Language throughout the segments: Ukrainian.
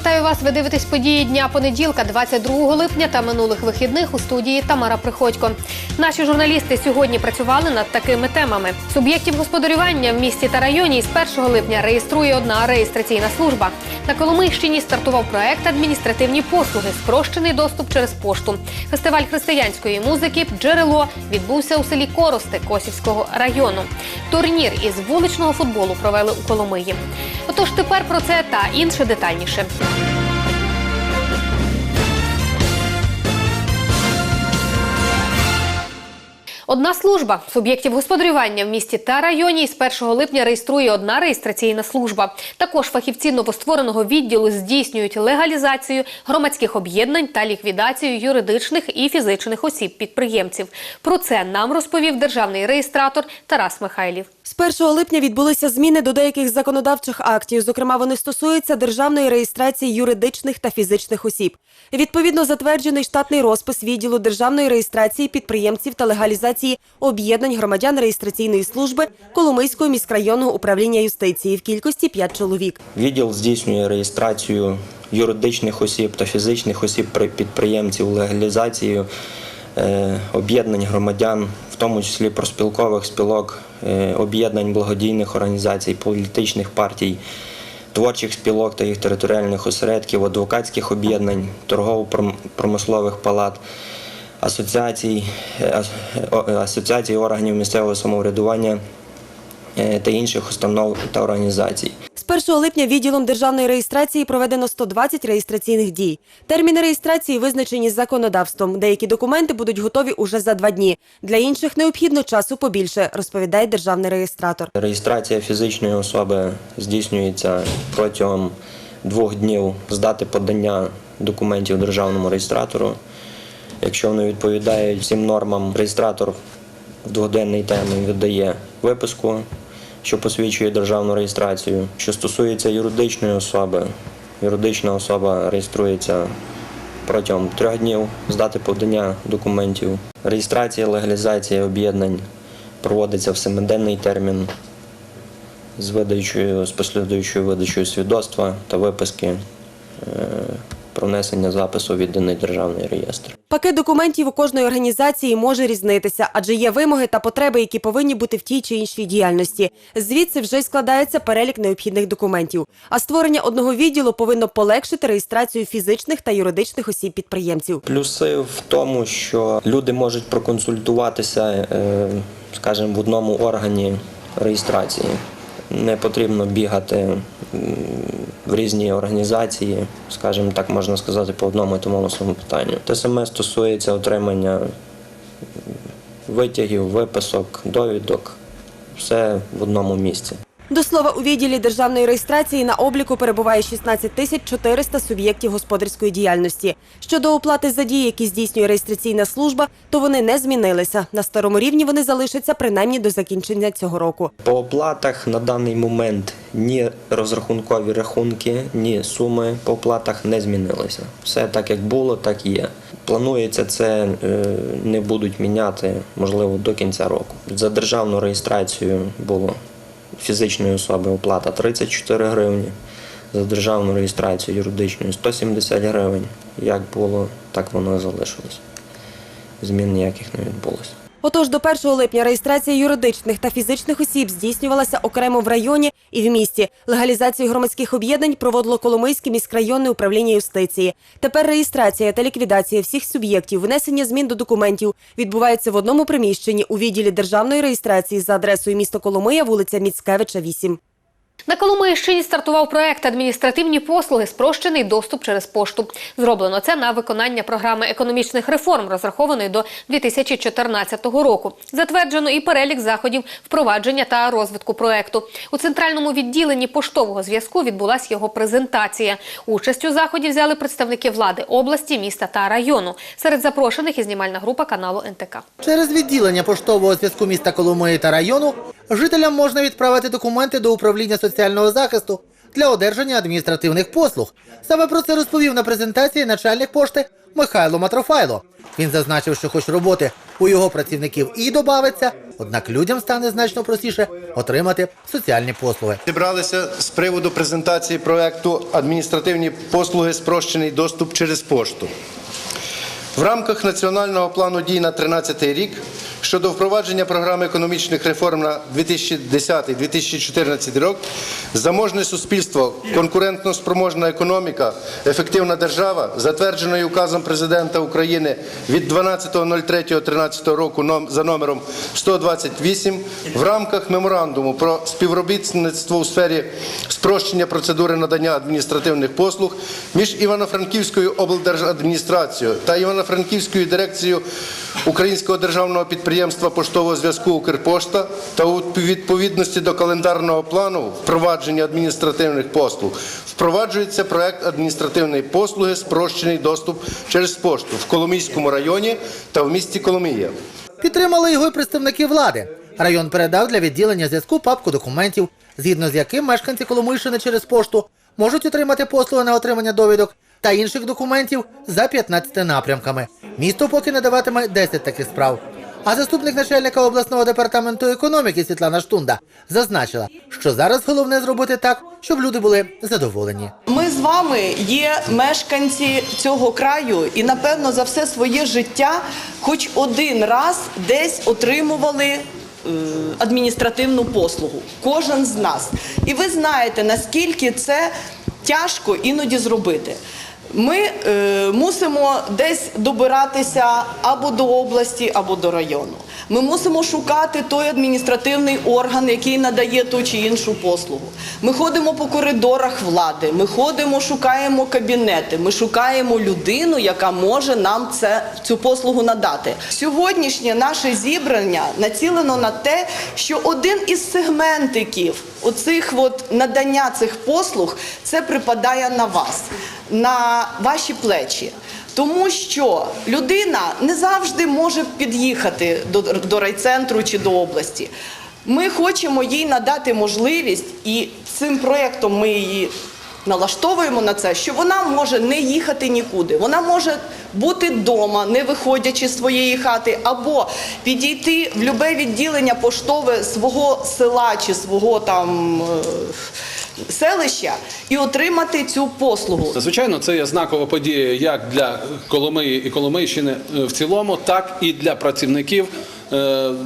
Вітаю вас. Ви дивитесь події дня понеділка, 22 липня та минулих вихідних у студії Тамара Приходько. Наші журналісти сьогодні працювали над такими темами. Суб'єктів господарювання в місті та районі з 1 липня реєструє одна реєстраційна служба. На Коломийщині стартував проект адміністративні послуги, спрощений доступ через пошту. Фестиваль християнської музики Джерело відбувся у селі Корости Косівського району. Турнір із вуличного футболу провели у Коломиї. Отож, тепер про це та інше детальніше. Дякую. Одна служба суб'єктів господарювання в місті та районі з 1 липня реєструє одна реєстраційна служба. Також фахівці новоствореного відділу здійснюють легалізацію громадських об'єднань та ліквідацію юридичних і фізичних осіб підприємців. Про це нам розповів державний реєстратор Тарас Михайлів. З 1 липня відбулися зміни до деяких законодавчих актів. Зокрема, вони стосуються державної реєстрації юридичних та фізичних осіб. Відповідно, затверджений штатний розпис відділу державної реєстрації підприємців та легалізації об'єднань громадян реєстраційної служби Коломийського міськрайонного управління юстиції в кількості 5 чоловік. Відділ здійснює реєстрацію юридичних осіб та фізичних осіб підприємців, легалізацію е, об'єднань громадян, в тому числі проспілкових спілок, е, об'єднань благодійних організацій, політичних партій, творчих спілок та їх територіальних осередків, адвокатських об'єднань, торгово-промислових палат. Асоціацій, е, ас- о- асоціацій органів місцевого самоврядування е, та інших установ та організацій. З 1 липня відділом державної реєстрації проведено 120 реєстраційних дій. Терміни реєстрації визначені законодавством. Деякі документи будуть готові уже за два дні. Для інших необхідно часу побільше, розповідає державний реєстратор. Реєстрація фізичної особи здійснюється протягом двох днів з дати подання документів державному реєстратору. Якщо вони відповідають всім нормам, реєстратор в двогоденний термін видає виписку, що посвідчує державну реєстрацію. Що стосується юридичної особи, юридична особа реєструється протягом трьох днів з дати подання документів. Реєстрація, легалізація об'єднань проводиться в семиденний термін з видачею, з послідуючою видачею свідоцтва та виписки е, про внесення запису в єдиний державний реєстр. Пакет документів у кожної організації може різнитися, адже є вимоги та потреби, які повинні бути в тій чи іншій діяльності. Звідси вже й складається перелік необхідних документів. А створення одного відділу повинно полегшити реєстрацію фізичних та юридичних осіб підприємців. Плюси в тому, що люди можуть проконсультуватися, е, скажімо, в одному органі реєстрації. Не потрібно бігати в різні організації, скажімо так, можна сказати, по одному і тому самому питанню. Те саме стосується отримання витягів, виписок, довідок. Все в одному місці. До слова, у відділі державної реєстрації на обліку перебуває 16 тисяч 400 суб'єктів господарської діяльності. Щодо оплати за дії, які здійснює реєстраційна служба, то вони не змінилися. На старому рівні вони залишаться принаймні до закінчення цього року. По оплатах на даний момент ні розрахункові рахунки, ні суми по оплатах не змінилися. Все так як було, так і є. Планується це е, не будуть міняти, можливо, до кінця року. За державну реєстрацію було фізичної особи оплата 34 гривні, за державну реєстрацію юридичної 170 гривень. Як було, так воно і залишилось. Змін ніяких не відбулося. Отож, до 1 липня реєстрація юридичних та фізичних осіб здійснювалася окремо в районі і в місті. Легалізацію громадських об'єднань проводило Коломийське міськрайонне управління юстиції. Тепер реєстрація та ліквідація всіх суб'єктів, внесення змін до документів відбувається в одному приміщенні у відділі державної реєстрації за адресою міста Коломия, вулиця Міцкевича, 8. На Коломийщині стартував проект адміністративні послуги, спрощений доступ через пошту. Зроблено це на виконання програми економічних реформ, розрахованої до 2014 року. Затверджено і перелік заходів впровадження та розвитку проекту. У центральному відділенні поштового зв'язку відбулася його презентація. Участь у заході взяли представники влади області, міста та району. Серед запрошених і знімальна група каналу НТК. Через відділення поштового зв'язку міста Коломиї та району жителям можна відправити документи до управління соціального захисту для одержання адміністративних послуг. Саме про це розповів на презентації начальник пошти Михайло Матрофайло. Він зазначив, що хоч роботи у його працівників і добавиться, Однак людям стане значно простіше отримати соціальні послуги. Зібралися з приводу презентації проекту адміністративні послуги спрощений доступ через пошту. В рамках національного плану дій на 2013 рік щодо впровадження програми економічних реформ на 2010-2014 рік заможне суспільство, конкурентно спроможна економіка, ефективна держава, затвердженою указом президента України від 12.03.13 року за номером 128 в рамках меморандуму про співробітництво у сфері спрощення процедури надання адміністративних послуг між Івано-Франківською облдержадміністрацією та Івано-Франківською дирекцією Українського державного підприємства поштового зв'язку Укрпошта та у відповідності до календарного плану впровадження адміністративних послуг впроваджується проект адміністративної послуги спрощений доступ через пошту в Коломийському районі та в місті Коломия. Підтримали його й представники влади. Район передав для відділення зв'язку папку документів, згідно з яким мешканці Коломийщини через пошту можуть отримати послуги на отримання довідок та інших документів за 15 напрямками. Місто поки не даватиме 10 таких справ. А заступник начальника обласного департаменту економіки Світлана Штунда зазначила, що зараз головне зробити так, щоб люди були задоволені. Ми з вами є мешканці цього краю і, напевно, за все своє життя хоч один раз десь отримували е, адміністративну послугу. Кожен з нас. І ви знаєте, наскільки це тяжко іноді зробити. Ми е, мусимо десь добиратися або до області, або до району. Ми мусимо шукати той адміністративний орган, який надає ту чи іншу послугу. Ми ходимо по коридорах влади, ми ходимо, шукаємо кабінети, ми шукаємо людину, яка може нам це, цю послугу надати. Сьогоднішнє наше зібрання націлено на те, що один із сегментиків оцих от надання цих послуг це припадає на вас, на ваші плечі. Тому що людина не завжди може під'їхати до, до райцентру чи до області. Ми хочемо їй надати можливість, і цим проєктом ми її налаштовуємо на це, що вона може не їхати нікуди. Вона може бути вдома, не виходячи з своєї хати, або підійти в любе відділення поштове свого села чи свого там. Селища і отримати цю послугу. Звичайно, це є знакова подія як для Коломиї і Коломийщини е, в цілому, так і для працівників е,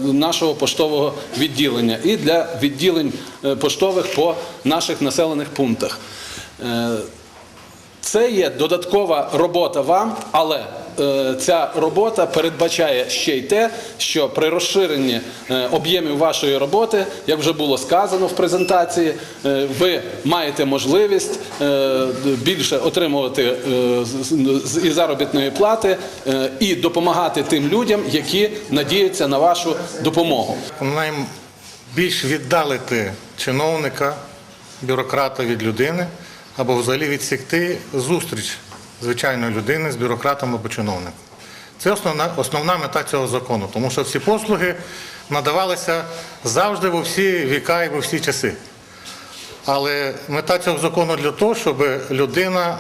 нашого поштового відділення і для відділень е, поштових по наших населених пунктах. Це є додаткова робота вам, але ця робота передбачає ще й те, що при розширенні е, об'ємів вашої роботи, як вже було сказано в презентації, е, ви маєте можливість е, більше отримувати е, і заробітної плати е, і допомагати тим людям, які надіються на вашу допомогу. Маємо більш віддалити чиновника, бюрократа від людини або взагалі відсікти зустріч звичайної людини з бюрократом або чиновником. Це основна, основна мета цього закону, тому що всі послуги надавалися завжди во всі віка і во всі часи. Але мета цього закону для того, щоб людина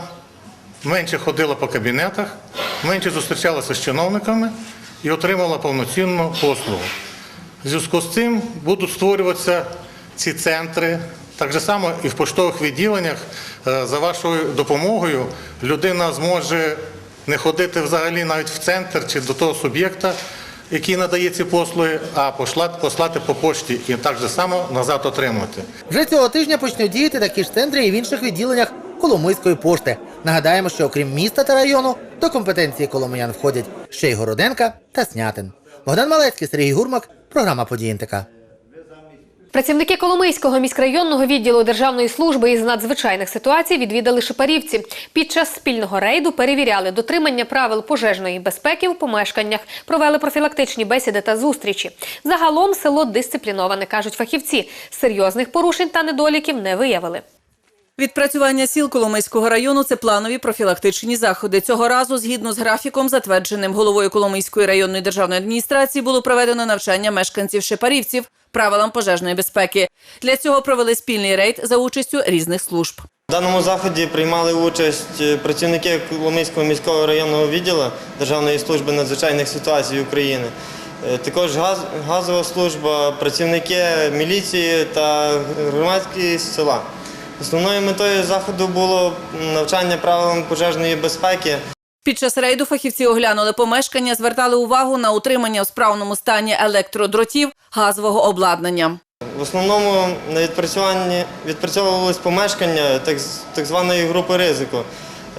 менше ходила по кабінетах, менше зустрічалася з чиновниками і отримала повноцінну послугу. В зв'язку з цим будуть створюватися ці центри. Так само і в поштових відділеннях за вашою допомогою людина зможе не ходити взагалі навіть в центр чи до того суб'єкта, який надає ці послуги, а послати по пошті і так же само назад отримувати. Вже цього тижня почнуть діяти такі ж центри і в інших відділеннях Коломийської пошти. Нагадаємо, що окрім міста та району, до компетенції коломиян входять ще й Городенка та Снятин. Богдан Малецький, Сергій Гурмак, програма «Події НТК». Працівники Коломийського міськрайонного відділу Державної служби із надзвичайних ситуацій відвідали Шипарівці. Під час спільного рейду перевіряли дотримання правил пожежної безпеки в помешканнях, провели профілактичні бесіди та зустрічі. Загалом село дисципліноване, кажуть фахівці. Серйозних порушень та недоліків не виявили. Відпрацювання сіл Коломийського району це планові профілактичні заходи. Цього разу, згідно з графіком, затвердженим головою Коломийської районної державної адміністрації, було проведено навчання мешканців Шепарівців правилам пожежної безпеки. Для цього провели спільний рейд за участю різних служб. В даному заході приймали участь е, працівники Коломийського міського районного відділу Державної служби надзвичайних ситуацій України, е, також газ, газова служба, працівники міліції та громадськість села. Основною метою заходу було навчання правилам пожежної безпеки. Під час рейду фахівці оглянули помешкання, звертали увагу на утримання в справному стані електродротів, газового обладнання. В основному на відпрацюванні відпрацьовувалось помешкання так, так званої групи ризику,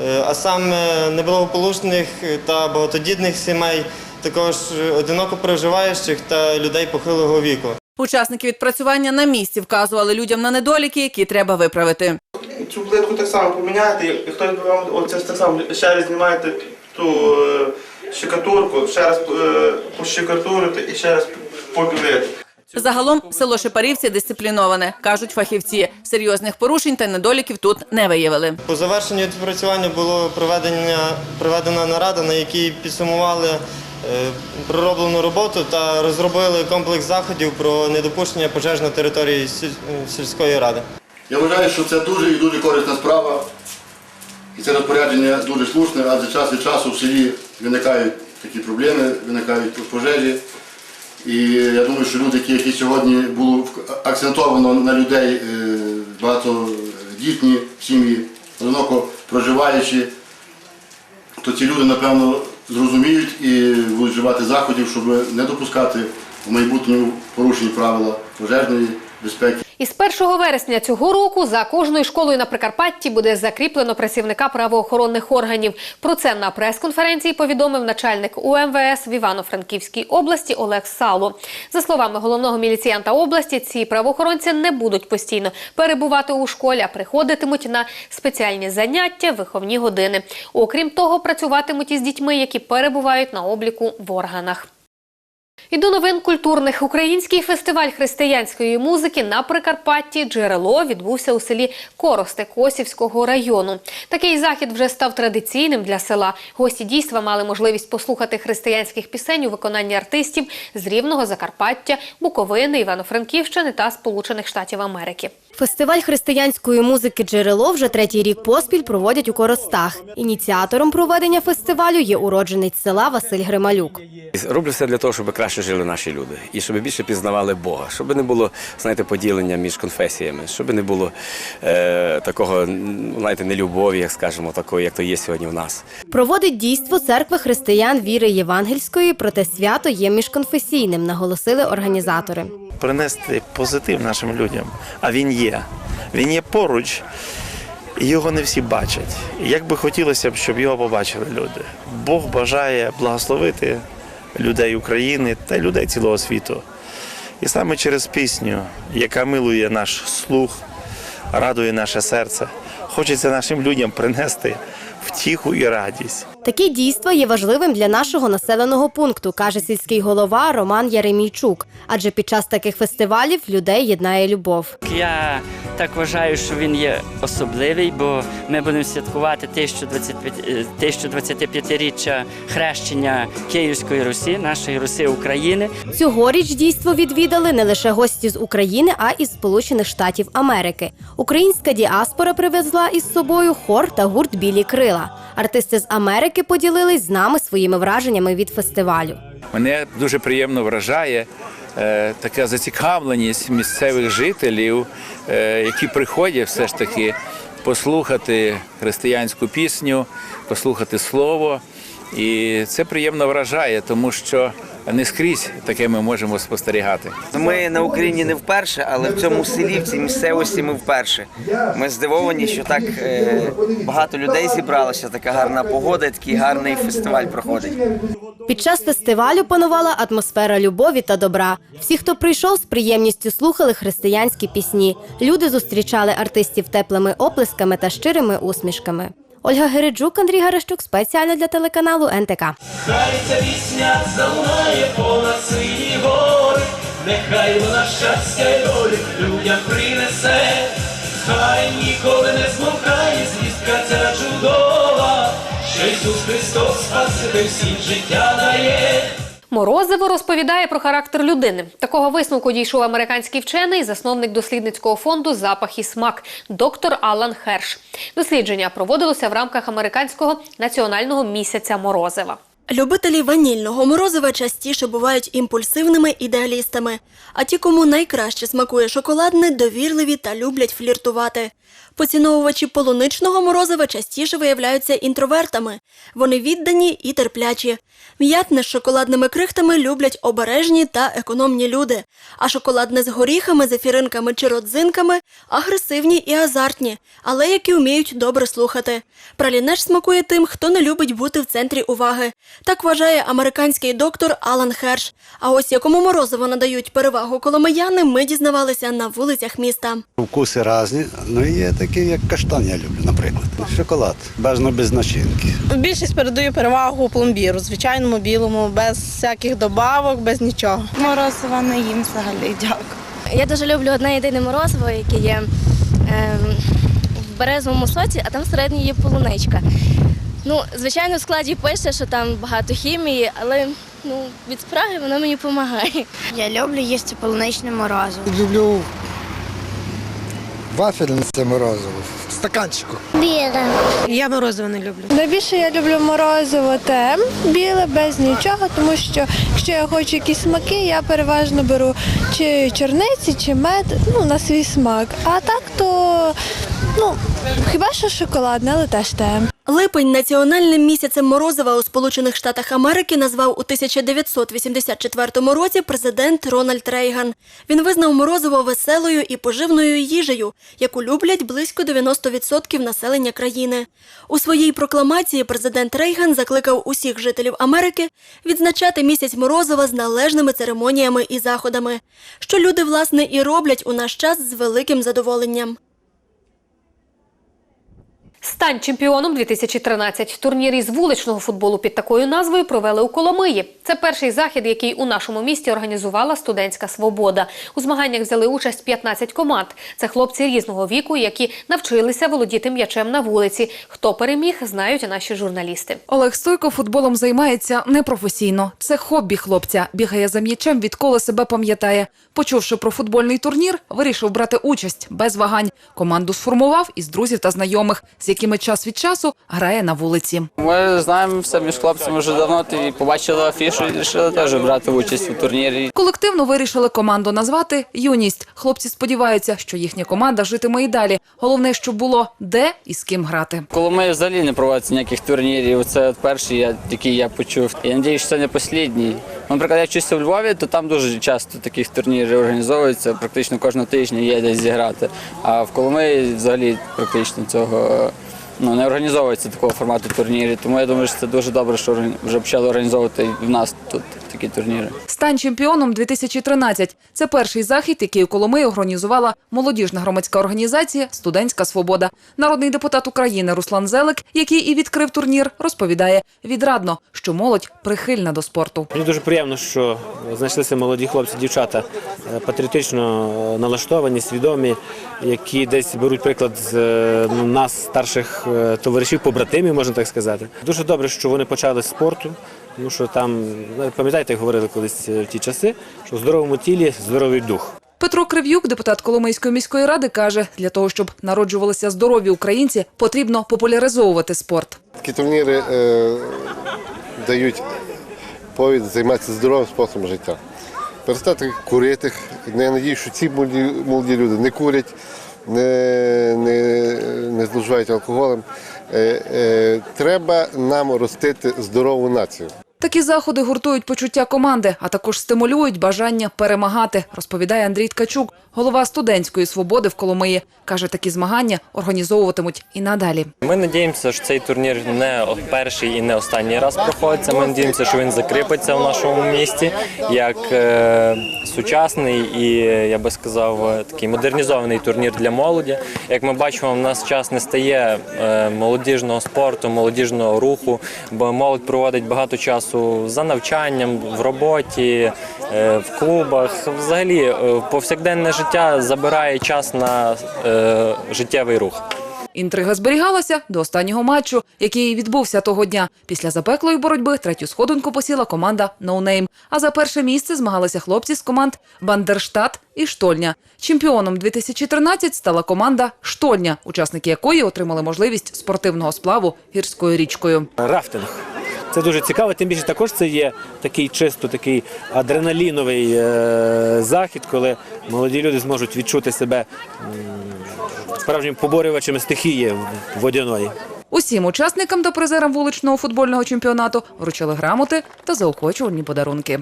Е, а саме неблагополучних та багатодітних сімей, також одиноко проживаючих та людей похилого віку. Учасники відпрацювання на місці вказували людям на недоліки, які треба виправити. Цю плитку так само поміняти, і хтось би вам оце так само ще раз знімаєте ту е, ще раз е, пощекатурити і ще раз побілити. Загалом село Шепарівці дисципліноване, кажуть фахівці. Серйозних порушень та недоліків тут не виявили. По завершенню відпрацювання було проведення, проведена нарада, на якій підсумували е, пророблену роботу та розробили комплекс заходів про недопущення пожеж на території сільської ради. Я вважаю, що це дуже і дуже корисна справа. І це розпорядження дуже слушне, адже час від часу в селі виникають такі проблеми, виникають пожежі. І я думаю, що люди, які, сьогодні було акцентовано на людей е, багатодітні сім'ї, одиноко проживаючі, то ці люди, напевно, зрозуміють і будуть вживати заходів, щоб не допускати в майбутньому порушень правила пожежної безпеки. Із 1 вересня цього року за кожною школою на Прикарпатті буде закріплено працівника правоохоронних органів. Про це на прес-конференції повідомив начальник УМВС в Івано-Франківській області Олег Сало. За словами головного міліціянта області, ці правоохоронці не будуть постійно перебувати у школі, а приходитимуть на спеціальні заняття, виховні години. Окрім того, працюватимуть із дітьми, які перебувають на обліку в органах. І до новин культурних український фестиваль християнської музики на Прикарпатті джерело відбувся у селі Коросте Косівського району. Такий захід вже став традиційним для села. Гості дійства мали можливість послухати християнських пісень у виконанні артистів з Рівного, Закарпаття, Буковини, Івано-Франківщини та Сполучених Штатів Америки. Фестиваль християнської музики Джерело вже третій рік поспіль проводять у Коростах. Ініціатором проведення фестивалю є уродженець села Василь Грималюк. Роблю все для того, щоб краще жили наші люди і щоб більше пізнавали Бога, щоб не було знаєте, поділення між конфесіями, щоб не було е, такого знаєте, нелюбові, як скажемо, такої, як то є сьогодні в нас. Проводить дійство церкви християн віри євангельської, проте свято є міжконфесійним, наголосили організатори. принести позитив нашим людям. А він є. Він є поруч, і його не всі бачать. Як би хотілося б, щоб його побачили люди. Бог бажає благословити людей України та людей цілого світу. І саме через пісню, яка милує наш слух, радує наше серце, хочеться нашим людям принести втіху і радість. Такі дійства є важливим для нашого населеного пункту, каже сільський голова Роман Яремійчук. Адже під час таких фестивалів людей єднає любов. Я так вважаю, що він є особливий, бо ми будемо святкувати 1025 е, 1025-річчя хрещення Київської Русі, нашої Руси України. Цьогоріч дійство відвідали не лише гості з України, а й з Сполучених Штатів Америки. Українська діаспора привезла із собою хор та гурт Білі крила. Артисти з Америки поділились з нами своїми враженнями від фестивалю. Мене дуже приємно вражає е, така зацікавленість місцевих жителів, е, які приходять все ж таки послухати християнську пісню, послухати слово. І це приємно вражає, тому що не скрізь таке ми можемо спостерігати. Ми на Україні не вперше, але в цьому селі, в цій місцевості ми вперше. Ми здивовані, що так е, багато людей зібралося, така гарна погода, такий гарний фестиваль проходить. Під час фестивалю панувала атмосфера любові та добра. Всі, хто прийшов, з приємністю слухали християнські пісні. Люди зустрічали артистів теплими оплесками та щирими усмішками. Ольга Гереджук, Андрій Гарещук спеціально для телеканалу НТК. Хай ця пісня залунає понад сині гори, нехай вона щастя й долі людям принесе, хай ніколи не змовкає звістка ця чудова, що Ісус Христос спасити всім життя дає. Морозиво розповідає про характер людини. Такого висновку дійшов американський вчений, засновник дослідницького фонду Запах і смак, доктор Алан Херш. Дослідження проводилося в рамках американського національного місяця морозива. Любителі ванільного морозива частіше бувають імпульсивними ідеалістами, а ті, кому найкраще смакує шоколадне, довірливі та люблять фліртувати. Поціновувачі полуничного морозива частіше виявляються інтровертами. Вони віддані і терплячі. М'ятне з шоколадними крихтами люблять обережні та економні люди, а шоколадне з горіхами, зефіринками чи родзинками агресивні і азартні, але які вміють добре слухати. Праліне ж смакує тим, хто не любить бути в центрі уваги. Так вважає американський доктор Алан Херш. А ось якому морозиво надають перевагу коломияни, ми дізнавалися на вулицях міста. Вкуси різні, і є такі, як каштан, я люблю, наприклад. Шоколад, бажано без начинки. Більшість передаю перевагу пломбіру, звичайному білому, без всяких добавок, без нічого. Морозива не їм взагалі, дякую. Я дуже люблю одне єдине морозиво, яке є ем, в березовому соці, а там всередині є полуничка. Ну, звичайно, в складі пише, що там багато хімії, але ну, від спраги воно мені допомагає. Я люблю їсти полуничне морозиво. Люблю вафельне це морозиво в стаканчику. Біле. Я морозиво не люблю. Найбільше я люблю морозиво те біле, без нічого, тому що якщо я хочу якісь смаки, я переважно беру чи чорниці, чи мед, ну на свій смак. А так то ну хіба що шоколадне, але теж те. Липень національним місяцем морозива у Сполучених Штатах Америки назвав у 1984 році президент Рональд Рейган. Він визнав морозиво веселою і поживною їжею, яку люблять близько 90% населення країни. У своїй прокламації президент Рейган закликав усіх жителів Америки відзначати місяць морозива з належними церемоніями і заходами, що люди власне і роблять у наш час з великим задоволенням. Стань чемпіоном 2013. Турнір із вуличного футболу під такою назвою провели у Коломиї. Це перший захід, який у нашому місті організувала студентська свобода. У змаганнях взяли участь 15 команд. Це хлопці різного віку, які навчилися володіти м'ячем на вулиці. Хто переміг, знають наші журналісти. Олег Стойко футболом займається непрофесійно. Це хобі хлопця. Бігає за м'ячем, відколи себе пам'ятає. Почувши про футбольний турнір, вирішив брати участь без вагань. Команду сформував із друзів та знайомих, з якими час від часу грає на вулиці. Ми знаємо все між хлопцями вже давно. І побачили афішу і вирішили теж брати участь у турнірі. Колективно вирішили команду назвати Юність. Хлопці сподіваються, що їхня команда житиме і далі. Головне, щоб було де і з ким грати. Коли ми взагалі не проводиться ніяких турнірів, це перший, який я почув. Я сподіваюся, що це не останній. Наприклад, я вчуся в Львові, то там дуже часто таких турнірів організовуються. Практично кожного тижня є десь зіграти. А в Коломиї взагалі практично цього ну, не організовується такого формату турнірів. Тому я думаю, що це дуже добре, що вже почали організовувати в нас тут такі турніри. Стань чемпіоном 2013. Це перший захід, який у Коломиї організувала молодіжна громадська організація Студентська свобода. Народний депутат України Руслан Зелик, який і відкрив турнір, розповідає відрадно, що молодь прихильна до спорту. Мені дуже приємно, що знайшлися молоді хлопці, дівчата е, патріотично е, налаштовані, свідомі, які десь беруть приклад з е, ну, нас, старших товаришів, побратимів, можна так сказати. Дуже добре, що вони почали з спорту, тому що там, пам'ятаєте, як говорили колись е, в ті часи, що в здоровому тілі здоровий дух. Петро Крив'юк, депутат Коломийської міської ради, каже, для того, щоб народжувалися здорові українці, потрібно популяризовувати спорт. Такі турніри е, дають повід займатися здоровим способом життя. Перестати курити. Я надію, що ці молоді, молоді люди не курять, не, не, не зловживають алкоголем. Е, е, треба нам ростити здорову націю. Такі заходи гуртують почуття команди, а також стимулюють бажання перемагати, розповідає Андрій Ткачук, голова студентської свободи в Коломиї. Каже, такі змагання організовуватимуть і надалі. Ми надіємося, що цей турнір не перший і не останній раз проходиться. Ми надіємося, що він закріпиться в нашому місті як е, сучасний і я би сказав, такий модернізований турнір для молоді. Як ми бачимо, в нас час не стає е, молодіжного спорту, молодіжного руху, бо молодь проводить багато часу за навчанням, в роботі, е, в клубах. Взагалі, е, повсякденне життя забирає час на е, життєвий рух. Інтрига зберігалася до останнього матчу, який відбувся того дня. Після запеклої боротьби третю сходинку посіла команда «Ноунейм». А за перше місце змагалися хлопці з команд Бандерштат і Штольня. Чемпіоном 2013 стала команда Штольня, учасники якої отримали можливість спортивного сплаву гірською річкою. Рафтинг. Це дуже цікаво. Тим більше також це є такий чисто такий адреналіновий е, захід, коли молоді люди зможуть відчути себе справжнім поборювачами стихії водяної. Усім учасникам та призерам вуличного футбольного чемпіонату вручили грамоти та заохочувальні подарунки.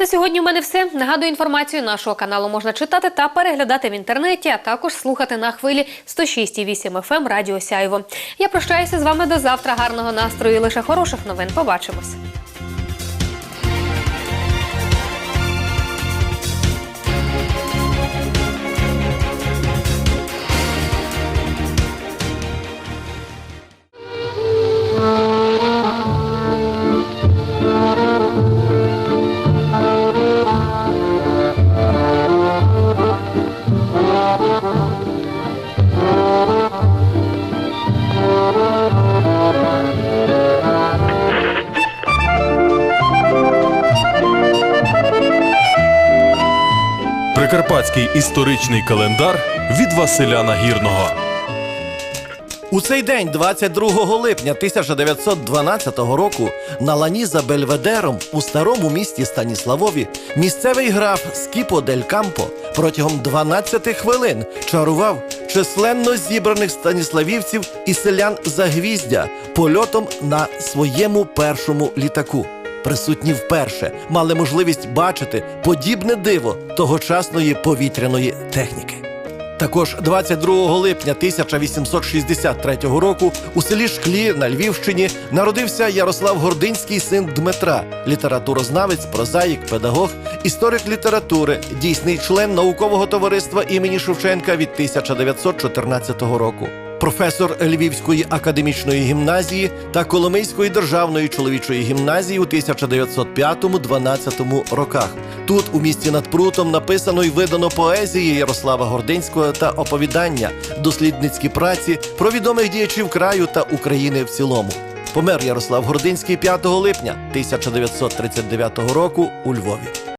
На сьогодні у мене все. Нагадую, інформацію нашого каналу можна читати та переглядати в інтернеті, а також слухати на хвилі 106,8 FM ем Радіо Сяйво. Я прощаюся з вами до завтра. Гарного настрою і лише хороших новин. Побачимось. Прикарпатський історичний календар від Василя Нагірного. У цей день, 22 липня 1912 року, на лані за Бельведером у старому місті Станіславові місцевий граф Скіпо дель Кампо протягом 12 хвилин чарував численно зібраних станіславівців і селян Загвіздя польотом на своєму першому літаку. Присутні вперше мали можливість бачити подібне диво тогочасної повітряної техніки. Також 22 липня 1863 року у селі Шклі на Львівщині народився Ярослав Гординський син Дмитра, літературознавець, прозаїк, педагог, історик літератури, дійсний член наукового товариства імені Шевченка від 1914 року. Професор Львівської академічної гімназії та Коломийської державної чоловічої гімназії у 1905-12 роках. Тут у місті над прутом написано й видано поезії Ярослава Гординського та оповідання, дослідницькі праці про відомих діячів краю та України в цілому. Помер Ярослав Гординський 5 липня 1939 року у Львові.